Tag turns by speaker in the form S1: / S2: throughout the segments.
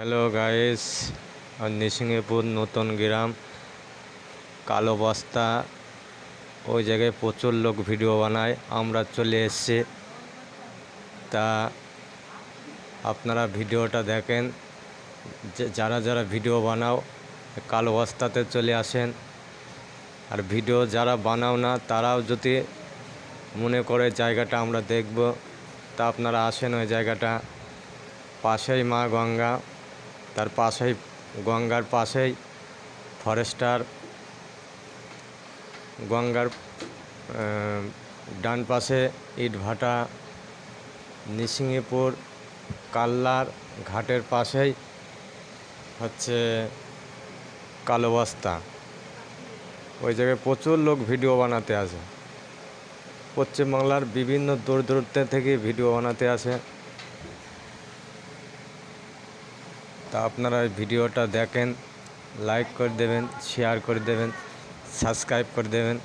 S1: Hello guys Nisinghapur নতুন গ্রাম। কালো বস্তা। ওই জায়গায় প্রচুর লোক ভিডিও বানায়। আমরা চলে এসেছি। তা আপনারা ভিডিওটা দেখেন। যারা যারা ভিডিও বানাও, কালো বস্তাতে চলে আসেন। আর ভিডিও যারা বানাও না, তারাও যদি মনে করে জায়গাটা আমরা দেখব, তা আপনারা আসেন ওই জায়গাটা। পাশেই মা গঙ্গা। তার পাশেই, গঙ্গার পাশেই, ফরেস্টার, গঙ্গার ডান পাশে ইটভাটা, নিসিংহপুর, কাল্লার ঘাটের পাশেই হচ্ছে কালো বস্তা। ওই জায়গায় প্রচুর লোক ভিডিও বানাতে আসে। পশ্চিমবাংলার বিভিন্ন দূর দূরত্ব থেকে ভিডিও বানাতে আসে। তা আপনারা ভিডিওটা দেখেন লাইক করে দেবেন শেয়ার করে দেবেন সাবস্ক্রাইব করে দেবেন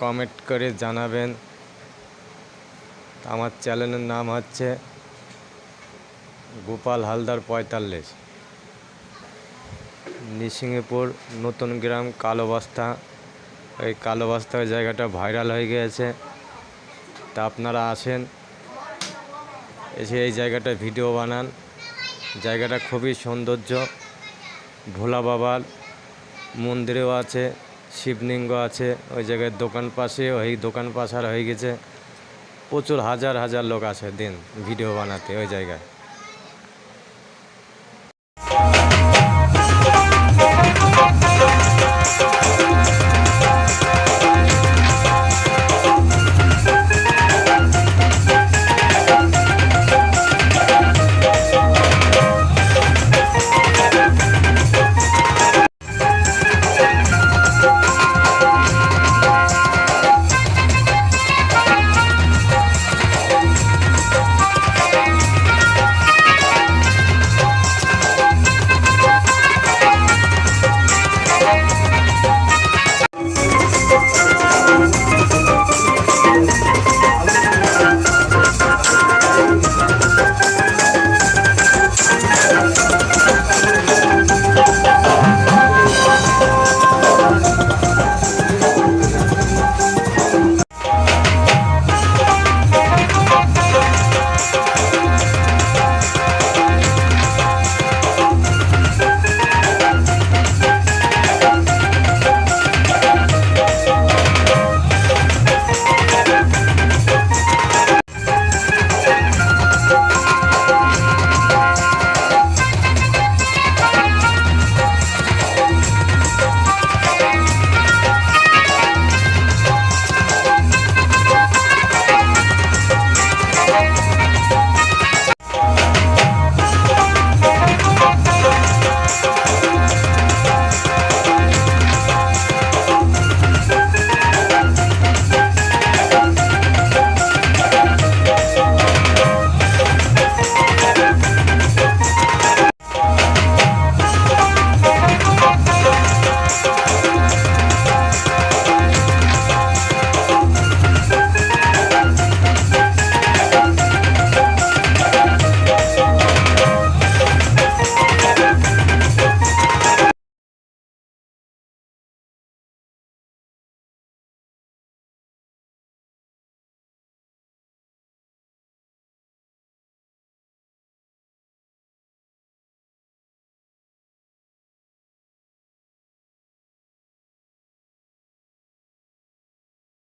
S1: কমেন্ট করে জানাবেন। আমার চ্যানেলের নাম হচ্ছে গোপাল হালদার পঁয়তাল্লিশ। নিসিংহপুর নতুন গ্রাম কালো বস্তা এই কালো বস্তা ওই জায়গাটা ভাইরাল হয়ে গিয়েছে। তা আপনারা আসেন, এসে এই জায়গাটা ভিডিও বানান। জায়গাটা খুবই সৌন্দর্য। ভোলা বাবার মন্দিরেও আছে শিবলিঙ্গ আছে, ওই জায়গায় দোকান পাশে ওই দোকান পাশার হয়ে গেছে। প্রচুর হাজার হাজার লোক আছে দিন ভিডিও বানাতে ওই জায়গায়।